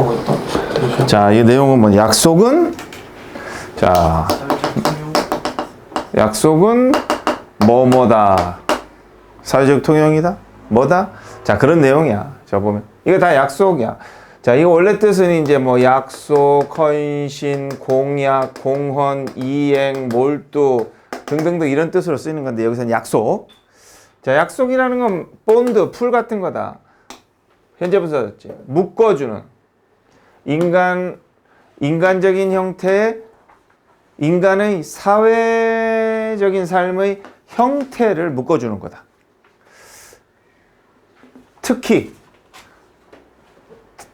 하고 있다. 자, 이 내용은 뭐 약속은 자, 약속은 뭐뭐다. 사회적 통용이다. 뭐다? 자, 그런 내용이야. 저 보면 이거 다 약속이야. 자, 이거 원래 뜻은 이제 뭐 약속, 헌신, 공약, 공헌, 이행, 몰두 등등등 이런 뜻으로 쓰이는 건데 여기서는 약속. 자, 약속이라는 건 본드, 풀 같은 거다. 현재 분사 였지. 묶어주는 인간 인간적인 형태의 인간의 사회적인 삶의 형태를 묶어주는 거다. 특히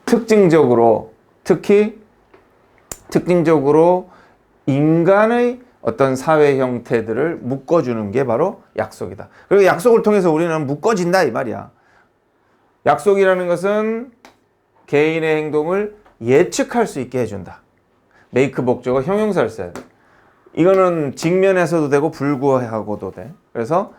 특징적으로 특히 특징적으로 인간의 어떤 사회 형태들을 묶어주는 게 바로 약속이다. 그리고 약속을 통해서 우리는 묶어진다 이 말이야. 약속이라는 것은 개인의 행동을 예측할 수 있게 해준다. 메이크 목적어 형용사를 써야 돼. 이거는 직면에서도 되고 불구하고도 돼. 그래서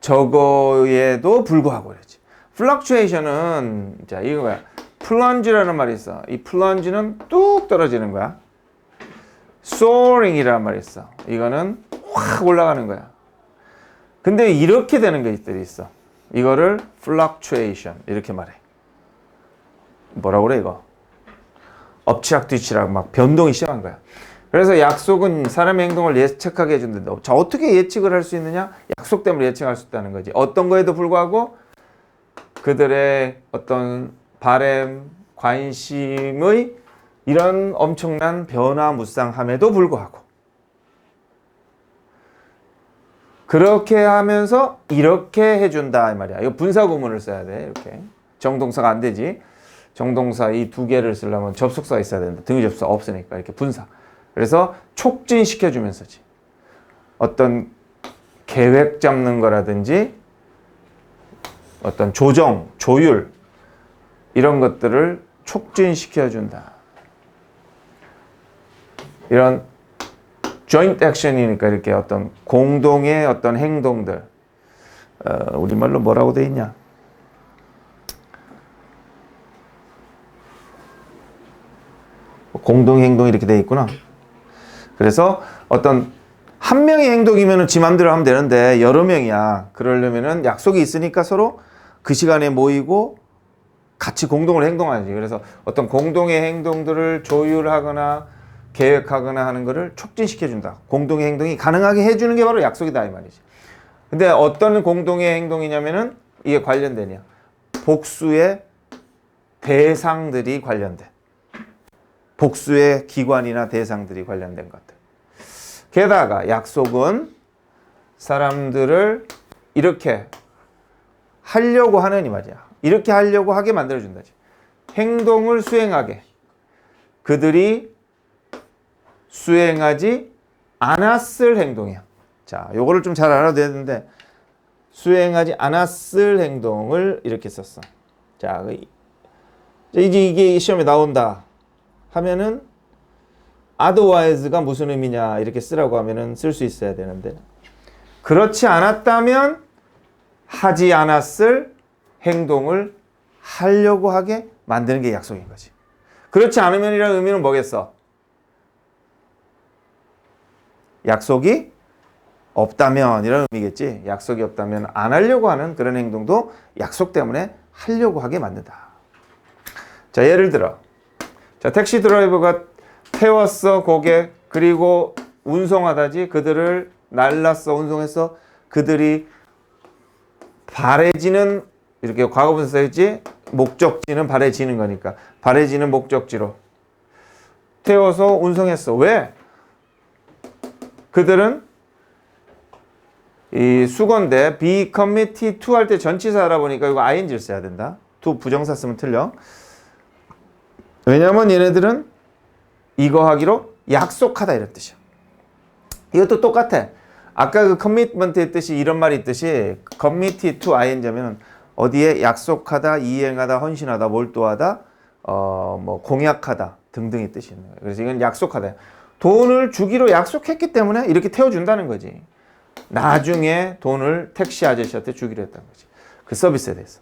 저거에도 불구하고 그러지. 플럭추에이션은 자 이거야. 플런지라는 말이 있어. 이 플런지는 뚝 떨어지는 거야. soaring이라는 말이 있어. 이거는 확 올라가는 거야. 근데 이렇게 되는 것들이 있어. 이거를 fluctuation 이렇게 말해. 뭐라 그래 이거? 엎치락뒤치락 막 변동이 심한 거야. 그래서 약속은 사람의 행동을 예측하게 해준다. 자 어떻게 예측을 할 수 있느냐? 약속 때문에 예측할 수 있다는 거지. 어떤 거에도 불구하고 그들의 어떤 바램, 관심의 이런 엄청난 변화무쌍함에도 불구하고 그렇게 하면서 이렇게 해준다 이 말이야. 이거 분사 구문을 써야 돼. 이렇게 정동사가 안 되지. 정동사 이 두 개를 쓰려면 접속사가 있어야 된다. 등위 접속사 없으니까 이렇게 분사. 그래서 촉진시켜 주면서지. 어떤 계획 잡는 거라든지 어떤 조정, 조율 이런 것들을 촉진시켜 준다. 이런 joint action이니까 이렇게 어떤 공동의 어떤 행동들 어, 우리말로 뭐라고 돼 있냐? 공동 행동 이렇게 돼 있구나. 그래서 어떤 한 명의 행동이면은 지 맘대로 하면 되는데 여러 명이야. 그러려면은 약속이 있으니까 서로 그 시간에 모이고 같이 공동으로 행동하지. 그래서 어떤 공동의 행동들을 조율하거나 계획하거나 하는 것을 촉진시켜 준다. 공동의 행동이 가능하게 해 주는 게 바로 약속이다 이 말이지. 근데 어떤 공동의 행동이냐면은 이게 관련되냐? 복수의 대상들이 관련돼. 복수의 기관이나 대상들이 관련된 것들. 게다가 약속은 사람들을 이렇게 하려고 하는 이 말이야. 이렇게 하려고 하게 만들어준다지. 행동을 수행하게. 그들이 수행하지 않았을 행동이야. 자, 요거를 좀 잘 알아야 되는데 수행하지 않았을 행동을 이렇게 썼어. 자, 그 이제 이게 시험에 나온다 하면은 otherwise가 무슨 의미냐 이렇게 쓰라고 하면은 쓸 수 있어야 되는데 그렇지 않았다면 하지 않았을 행동을 하려고 하게 만드는 게 약속인 거지. 그렇지 않으면이라는 의미는 뭐겠어? 약속이 없다면 이런 의미겠지. 약속이 없다면 안 하려고 하는 그런 행동도 약속 때문에 하려고 하게 만든다. 자, 예를 들어. 자, 택시 드라이버가 태웠어, 고객. 그리고 운송하다지. 그들을 날랐어, 운송했어. 그들이 바래지는 이렇게 과거분사 써있지? 목적지는 바래지는 거니까. 바래지는 목적지로. 태워서 운송했어. 왜? 그들은 이 수건데 be committed to 할 때 전치사 알아보니까 이거 ing를 써야 된다. to 부정사 쓰면 틀려. 왜냐면 얘네들은 이거 하기로 약속하다 이런 뜻이야. 이것도 똑같아. 아까 그 commitment의 뜻이 이런 말이 있듯이 committed to ing면 어디에 약속하다, 이행하다, 헌신하다, 몰두하다, 어 뭐 공약하다 등등의 뜻이 있는 거예요. 그래서 이건 약속하다. 돈을 주기로 약속했기 때문에 이렇게 태워준다는 거지. 나중에 돈을 택시 아저씨한테 주기로 했다는 거지. 그 서비스에 대해서.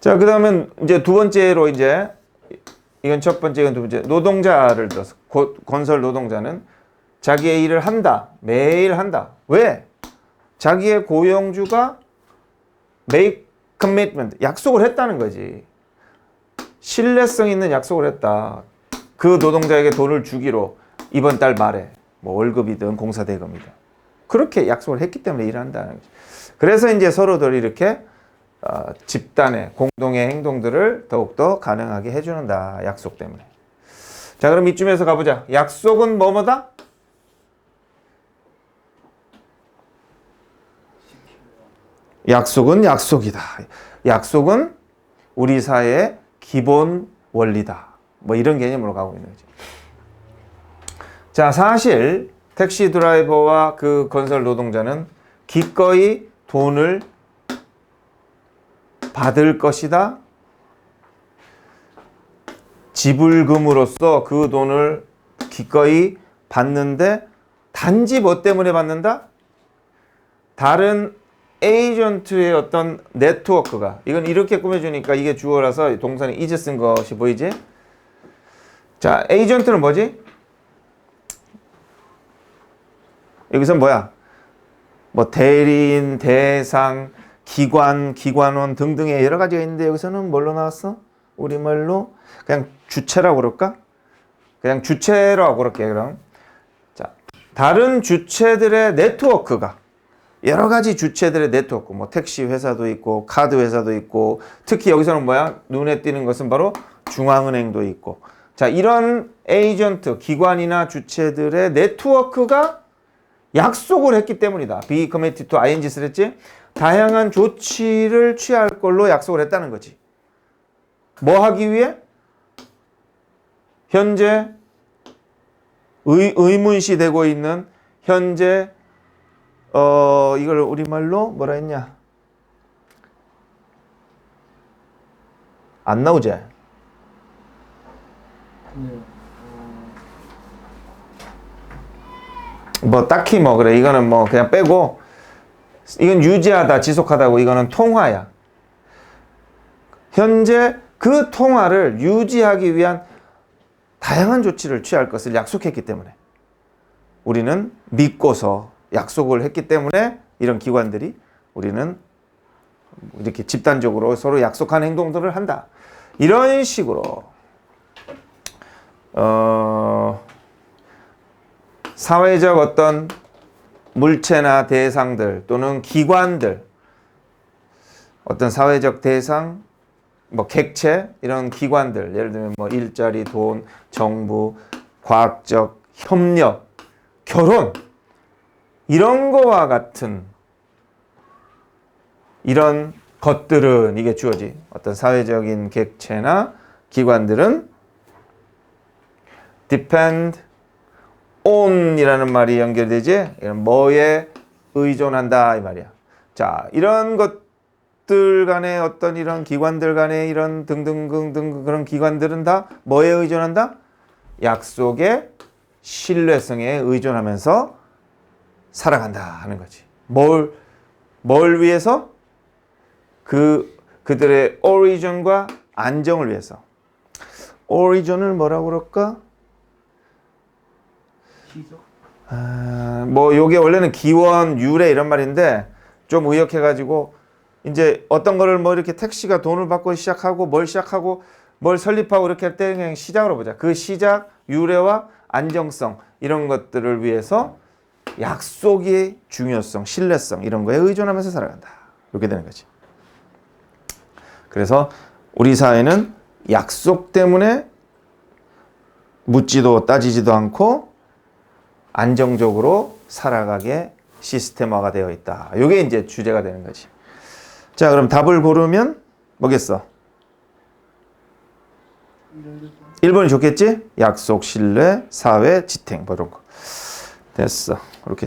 자, 그 다음엔 이제 두 번째로 이제 이건 첫 번째, 이건 두 번째. 노동자를 들어서 고- 건설 노동자는 자기의 일을 한다. 매일 한다. 왜? 자기의 고용주가 make commitment 약속을 했다는 거지. 신뢰성 있는 약속을 했다. 그 노동자에게 돈을 주기로 이번 달 말에 뭐 월급이든 공사 대금이든 그렇게 약속을 했기 때문에 일한다는 거지. 그래서 이제 서로들 이렇게 어, 집단의 공동의 행동들을 더욱더 가능하게 해주는다. 약속 때문에. 자, 그럼 이쯤에서 가보자. 약속은 뭐뭐다? 약속은 약속이다. 약속은 우리 사회의 기본 원리다. 뭐 이런 개념으로 가고 있는 거지. 자, 사실 택시 드라이버와 그 건설 노동자는 기꺼이 돈을 받을 것이다. 지불금으로서 그 돈을 기꺼이 받는데 단지 뭐 때문에 받는다? 다른 에이전트의 어떤 네트워크가 이건 이렇게 꾸며주니까 이게 주어라서 동사는 이제 쓴 것이 보이지? 자, 에이전트는 뭐지? 여기서 뭐야? 뭐 대리인, 대상, 기관, 기관원 등등의 여러 가지가 있는데 여기서는 뭘로 나왔어? 우리말로 그냥 주체라고 그럴까? 그냥 주체라고 그럴게 그럼. 자, 다른 주체들의 네트워크가 여러 가지 주체들의 네트워크, 뭐 택시 회사도 있고 카드 회사도 있고 특히 여기서는 뭐야? 눈에 띄는 것은 바로 중앙은행도 있고. 자, 이런 에이전트, 기관이나 주체들의 네트워크가 약속을 했기 때문이다. be committed to ing 쓰랬지? 다양한 조치를 취할 걸로 약속을 했다는 거지. 뭐 하기 위해? 현재 의, 의문시 되고 있는 현재 어 이걸 우리말로 뭐라 했냐? 안 나오지? 네. 뭐 딱히 뭐 그래 이거는 뭐 그냥 빼고 이건 유지하다 지속하다고 이거는 통화야. 현재 그 통화를 유지하기 위한 다양한 조치를 취할 것을 약속했기 때문에 우리는 믿고서 약속을 했기 때문에 이런 기관들이 우리는 이렇게 집단적으로 서로 약속한 행동들을 한다. 이런 식으로 어 사회적 어떤 물체나 대상들 또는 기관들 어떤 사회적 대상 뭐 객체 이런 기관들 예를 들면 뭐 일자리 돈 정부 과학적 협력 결혼 이런 거와 같은 이런 것들은 이게 주어지. 어떤 사회적인 객체나 기관들은 depend on이라는 말이 연결되지? 뭐에 의존한다 이 말이야. 자, 이런 것들 간의 어떤 이런 기관들 간의 이런 등등등등 그런 기관들은 다 뭐에 의존한다? 약속의 신뢰성에 의존하면서 살아간다 하는 거지. 뭘, 뭘 위해서? 그, 그들의 오리전과 안정을 위해서. 오리전을 뭐라고 그럴까? 아, 뭐 요게 원래는 기원 유래 이런 말인데 좀 의역해가지고 이제 어떤 거를 뭐 이렇게 택시가 돈을 받고 시작하고 뭘 시작하고 뭘 설립하고 이렇게 할 때 그냥 시작으로 보자. 그 시작 유래와 안정성 이런 것들을 위해서 약속의 중요성, 신뢰성 이런 거에 의존하면서 살아간다. 이렇게 되는 거지. 그래서 우리 사회는 약속 때문에 묻지도 따지지도 않고 안정적으로 살아가게 시스템화가 되어 있다. 이게 이제 주제가 되는 거지. 자, 그럼 답을 고르면 뭐겠어? 1번이 좋겠지? 약속, 신뢰, 사회, 지탱, 뭐 이런 거. 됐어.